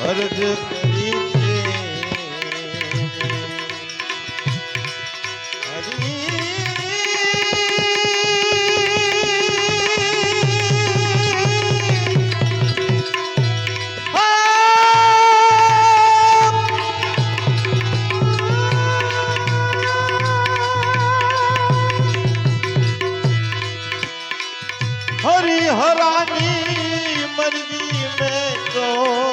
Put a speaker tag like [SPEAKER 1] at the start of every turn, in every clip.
[SPEAKER 1] અરજ કરી મરજી મેં તો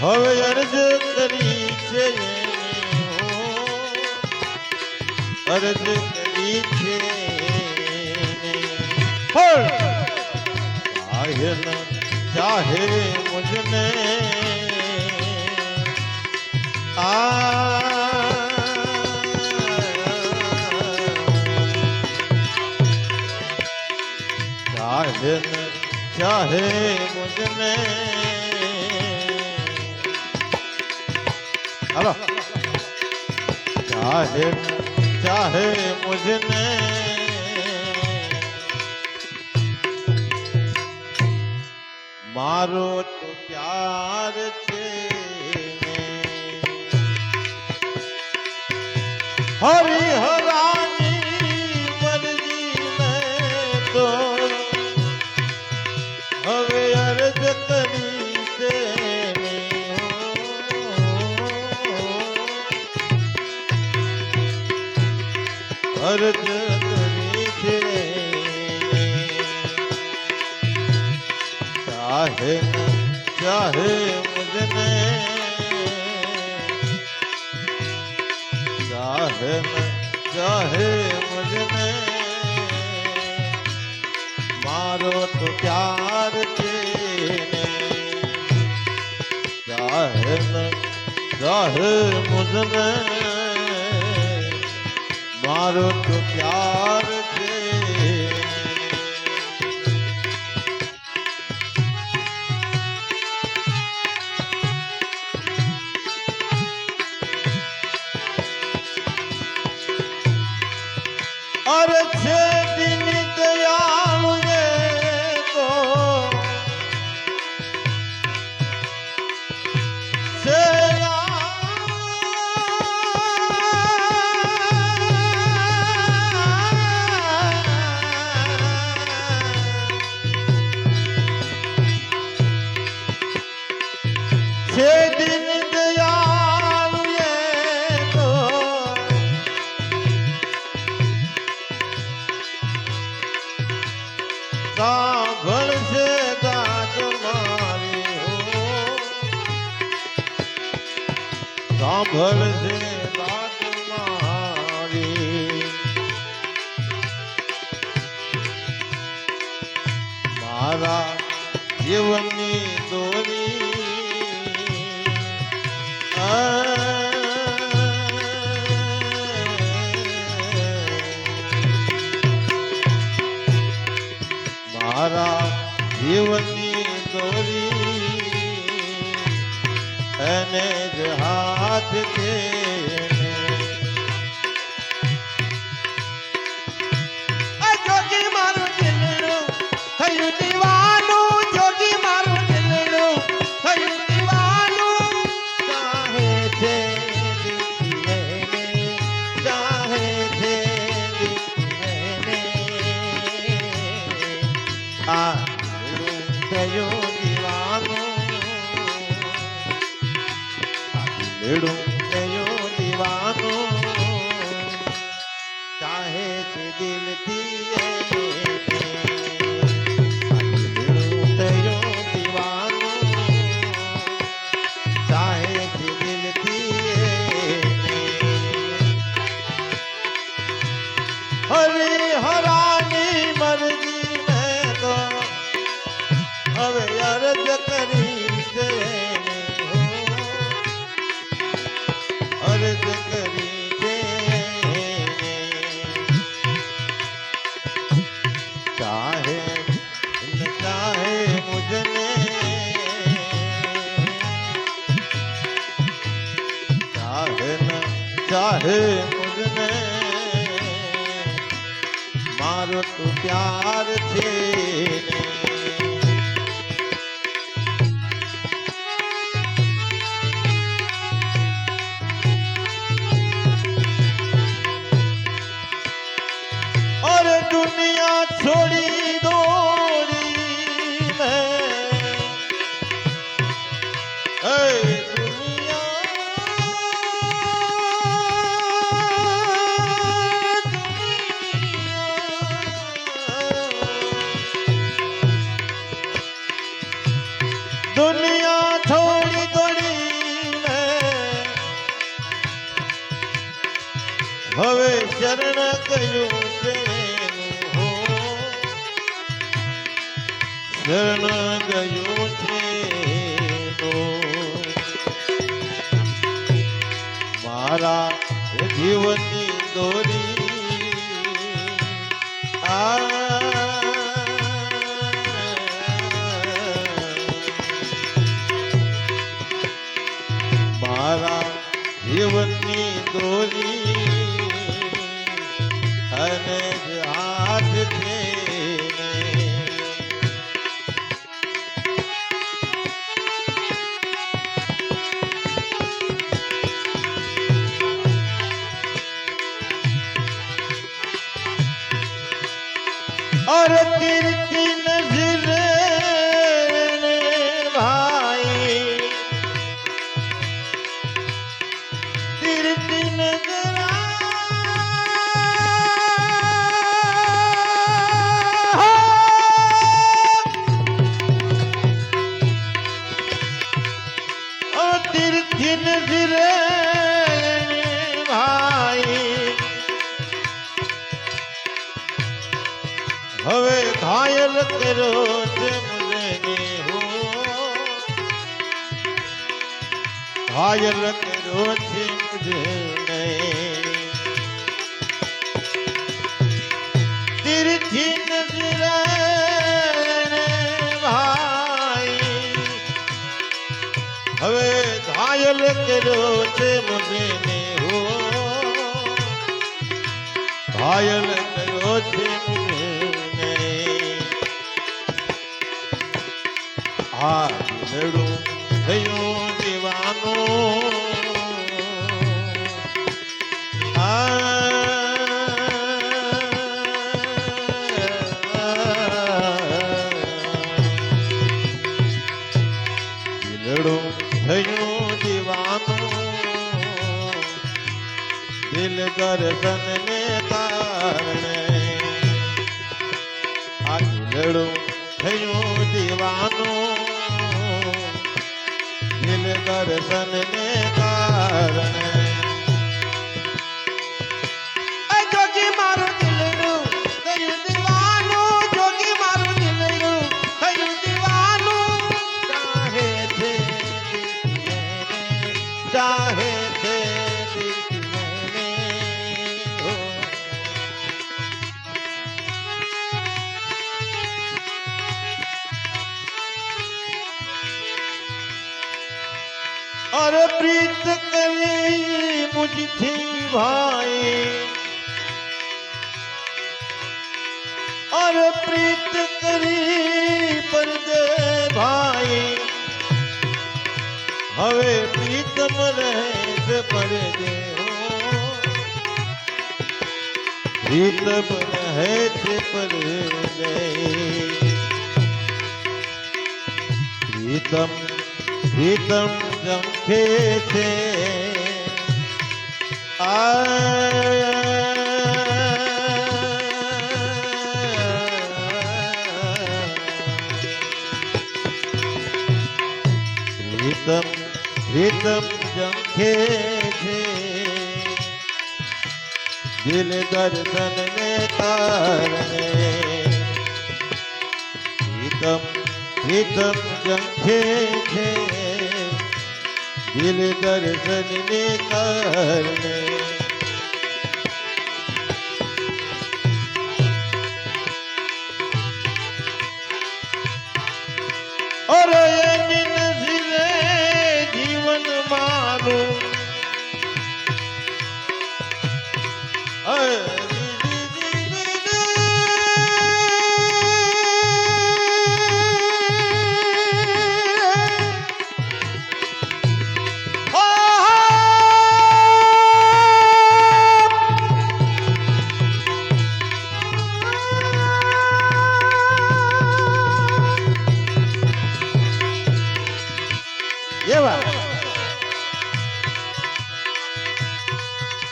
[SPEAKER 1] હવે અરજ કરી છે. અરજ કરી છે ચાહે ન ચાહે મુજને. આ ચાહે ન ચાહે મુજને. હાલો. चाहे ચાહે મુજને. મારો તો પ્યાર છે હરી હર અરજ કરે છે ચાહે ચાહે મુજને. ચાહે ચાહે મુજને. મારો તો પ્યાર છે ચાહે ચાહે મુજને. મારો તો પ્યાર સાંભળશે દાદ મારી. મારા જીવનની राधे દિલનું થયું દીવાનું. ચાહે છે દિલથી મારો તું પ્યાર છે. મારા જીવની દોરી. આ મારા જીવનની દોરી. भारती કર્યો છે મુજને તીર્થી નજરે ભાઈ. હવે ઘાયલ કરો છે મુજને હો. ઘાયલ કરો છે મુજને આ દિલડું થયું દીવાનો. થયું દીવાનું. દિલ દર્શન અરે પ્રીત કરી મુજથી ભાઈ. અરે પ્રીત કરી પરદે ભાઈ. હવે પ્રીતમ રહે પરદે. પ્રીતમ રહે પરદે. પ્રીતમ પ્રીતમ જંખે છે પ્રીતમ પ્રીતમ જંખે છે દિલ દર્શન ને કારણે પ્રીતમ પ્રીતમ જંખે છે દિલ દર્શન ને કારણે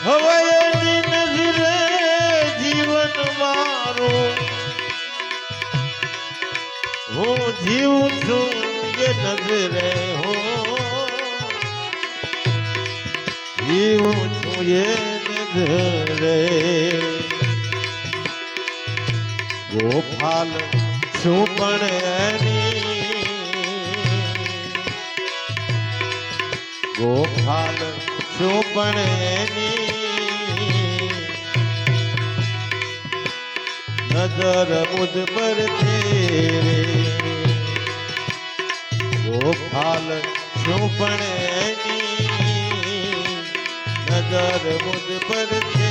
[SPEAKER 1] હવે એની નજરે જીવન મારું. હું જીવું છું એ નજરે, હું. ગોપાલ શું પણ ગોપાલ શું પણ એની નજર મુજ પર તેરે. ગોપાલ શું પણ એની નજર મુજ પર તેરે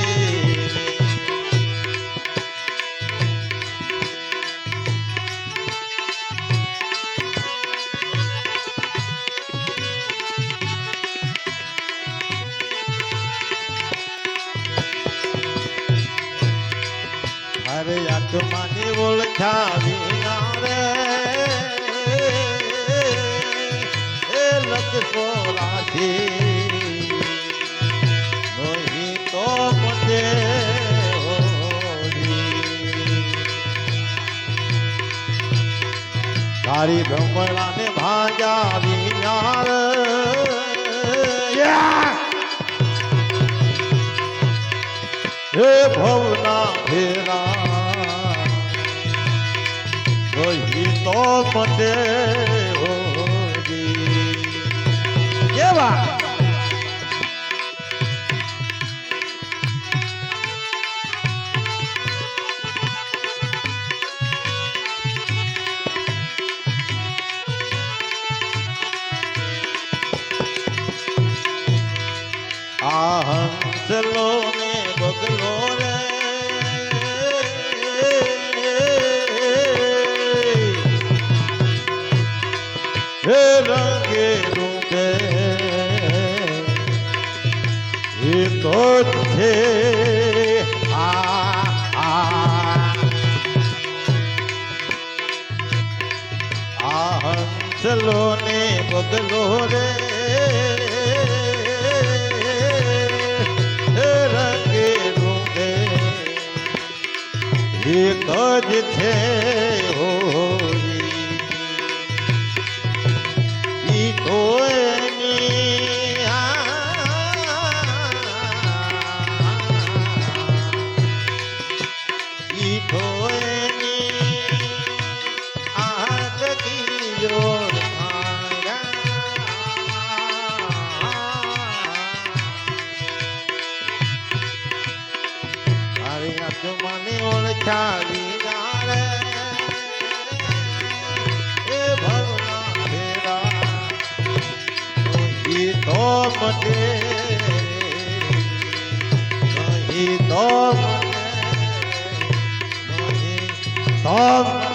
[SPEAKER 1] અરે આત્માની ઓળખાવી ના રે એ લખતો રાખી નહીં તો મને. તારી ભ્રમણાને ભાંજાવી રે હે ભવના ફેરા વહી તો પતે કેવા આ એ તો જ છે આ. આ હંસલો ને બગલો રે. હે રંગે રૂપે. એક જ છે હોરી મટે નહીં તો નહીં તો